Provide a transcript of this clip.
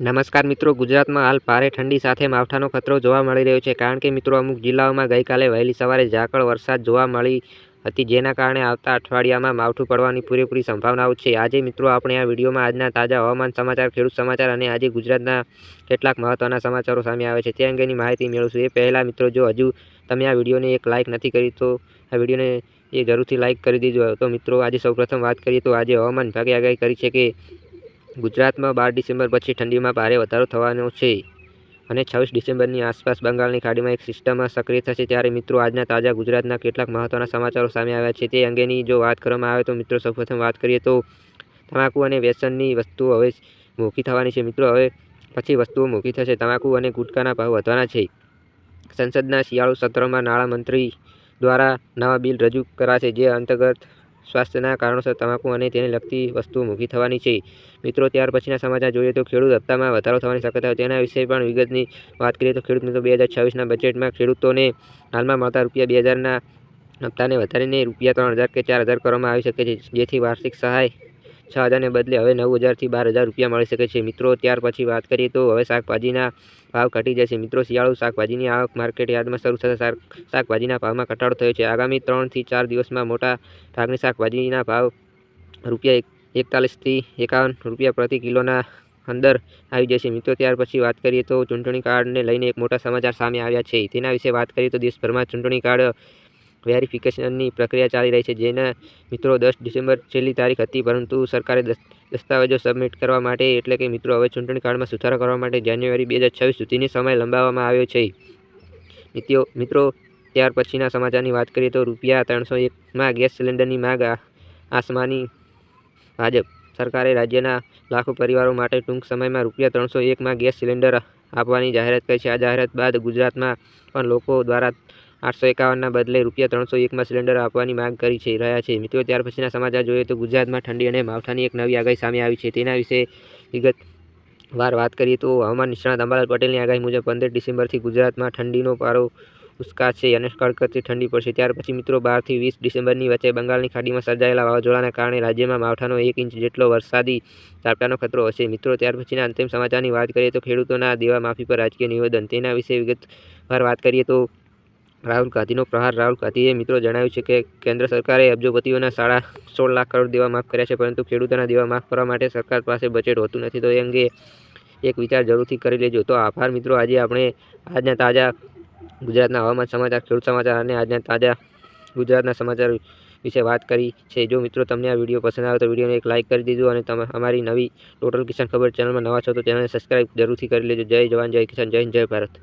નમસ્કાર મિત્રો, ગુજરાતમાં હાલ ભારે ઠંડી સાથે માવઠાનો ખતરો જોવા મળી રહ્યો છે. કારણ કે મિત્રો, અમુક જિલ્લાઓમાં ગઈકાલે વહેલી સવારે ઝાકળ વરસાદ જોવા મળી હતી, જેના કારણે આવતા અઠવાડિયામાં માવઠું પડવાની પૂરેપૂરી સંભાવનાઓ છે. આજે મિત્રો, આપણે આ વિડીયોમાં આજના તાજા હવામાન સમાચાર, ખેડૂત સમાચાર અને આજે ગુજરાતના કેટલાક મહત્ત્વના સમાચારો સામે આવે છે. તે અંગેની માહિતી મેળવશું. એ પહેલાં મિત્રો, જો હજુ તમે આ વિડીયોને એક લાઇક નથી કરી, તો આ વિડીયોને એ જરૂરથી લાઇક કરી દીધો તો મિત્રો, આજે સૌપ્રથમ વાત કરીએ તો આજે હવામાન વિભાગે આગાહી કરી છે કે ગુજરાતમાં બાર ડિસેમ્બર પછી ઠંડીમાં ભારે વધારો થવાનો છે અને છવ્વીસ ડિસેમ્બરની આસપાસ બંગાળની ખાડીમાં એક સિસ્ટમ સક્રિય થશે ત્યારે મિત્રો આજના તાજા ગુજરાતના કેટલાક મહત્ત્વના સમાચારો સામે આવ્યા છે તે અંગેની જો વાત કરવામાં આવે તો મિત્રો સૌપ્રથમ વાત કરીએ તો તમાકુ અને વ્યસનની વસ્તુઓ હવે મોંઘી થવાની છે. મિત્રો, હવે પછી વસ્તુઓ મોંઘી થશે. તમાકુ અને ગુટકાના ભાવ વધવાના છે. સંસદના શિયાળુ સત્રમાં નાણામંત્રી દ્વારા નવા બિલ રજૂ કરાશે જે અંતર્ગત સ્વાસ્થ્યના કારણોસર તમાકુ અને તેને લગતી વસ્તુ મૂકી થવાની છે. મિત્રો, ત્યાર પછીના સમાચાર જોઈએ તો ખેડૂત હપ્તામાં વધારો થવાની શક્યતા તેના વિશે પણ વિગતની વાત કરીએ તો ખેડૂત મિત્રો, બે હજાર છવ્વીસના બજેટમાં ખેડૂતોને હાલમાં મળતા રૂપિયા બે હજારના હપ્તાને વધારીને રૂપિયા ત્રણ હજાર કે ચાર હજાર કરવામાં આવી શકે છે, જેથી વાર્ષિક સહાય છ હજારને બદલે હવે નવ હજારથી બાર હજાર રૂપિયા મળી શકે છે. મિત્રો, ત્યાર પછી વાત કરીએ તો હવે શાકભાજીના ભાવ ઘટી જશે. મિત્રો, શિયાળુ શાકભાજીની આવક માર્કેટ યાર્ડમાં શરૂ થતાં શાકભાજીના ભાવમાં ઘટાડો થયો છે. આગામી ત્રણથી ચાર દિવસમાં મોટા ભાગની શાકભાજીના ભાવ રૂપિયા એકતાલીસથી એકાવન રૂપિયા પ્રતિ કિલોના અંદર આવી જશે. મિત્રો, ત્યાર પછી વાત કરીએ તો ચૂંટણી કાર્ડને લઈને એક મોટા સમાચાર સામે આવ્યા છે. તેના વિશે વાત કરીએ તો દેશભરમાં ચૂંટણી કાર્ડ વેરિફિકેશનની પ્રક્રિયા ચાલી રહી છે. જેના મિત્રો દસ ડિસેમ્બર છેલ્લી તારીખ હતી, પરંતુ સરકારે દસ્તાવેજો સબમિટ કરવા માટે એટલે કે મિત્રો હવે ચૂંટણી કાર્ડમાં સુધારો કરવા માટે જાન્યુઆરી બે હજાર છવ્વીસ સુધીની સમય લંબાવવામાં આવ્યો છે. નીતિઓ મિત્રો, ત્યાર પછીના સમાચારની વાત કરીએ તો રૂપિયા ત્રણસો એકમાં ગેસ સિલિન્ડરની માગ આસમાની ભાજપ સરકારે રાજ્યના લાખો પરિવારો માટે ટૂંક સમયમાં રૂપિયા ત્રણસો એકમાં ગેસ સિલિન્ડર આપવાની જાહેરાત કરી છે. આ જાહેરાત બાદ ગુજરાતમાં પણ લોકો દ્વારા આઠસો એકાવનના બદલે રૂપિયા ત્રણસો એકમાં સિલિન્ડર આપવાની માંગ કરી છે, રહ્યા છે. મિત્રો, ત્યાર પછીના સમાચાર જોઈએ તો ગુજરાતમાં ઠંડી અને માવઠાની એક નવી આગાહી સામે આવી છે. તેના વિશે વિગત વાર વાત કરીએ તો હવામાન નિષ્ણાત અંબાલાલ પટેલની આગાહી મુજબ પંદર ડિસેમ્બરથી ગુજરાતમાં ઠંડીનો પારો ઉસ્કાશે અને કડકડતી ઠંડી પડશે. ત્યાર પછી મિત્રો, બારથી વીસ ડિસેમ્બરની વચ્ચે બંગાળની ખાડીમાં સર્જાયેલા વાવાઝોડાના કારણે રાજ્યમાં માવઠાનો એક ઇંચ જેટલો વરસાદી ઝાપટાનો ખતરો હશે. મિત્રો, ત્યાર પછીના અંતિમ સમાચારની વાત કરીએ તો ખેડૂતોના દેવા માફી પર રાજકીય નિવેદન. તેના વિશે વિગતવાર વાત કરીએ તો રાહુલ ગાંધીનો પ્રહાર. રાહુલ ગાંધીએ મિત્રો જણાવ્યું છે કે કેન્દ્ર સરકારે અબજોપતિઓના સાડા સોળ લાખ કરોડ દેવા માફ કર્યા છે, પરંતુ ખેડૂતોના દેવા માફ કરવા માટે સરકાર પાસે બજેટ હોતું નથી. તો એ અંગે એક વિચાર જરૂરથી કરી લેજો. તો આભાર મિત્રો. આજે આપણે આજના તાજા ગુજરાતના હવામાન સમાચાર, ખેડૂત સમાચાર અને આજના તાજા ગુજરાતના સમાચાર વિશે વાત કરી છે. જો મિત્રો તમને આ વીડિયો પસંદ આવે તો વિડીયોને એક લાઇક કરી દીધું અને તમે અમારી નવી ટોટલ કિસાન ખબર ચેનલમાં નવા છો તો ચેનલને સબસ્ક્રાઈબ જરૂરથી કરી લેજો. જય જવાન, જય કિસાન, જય જય ભારત.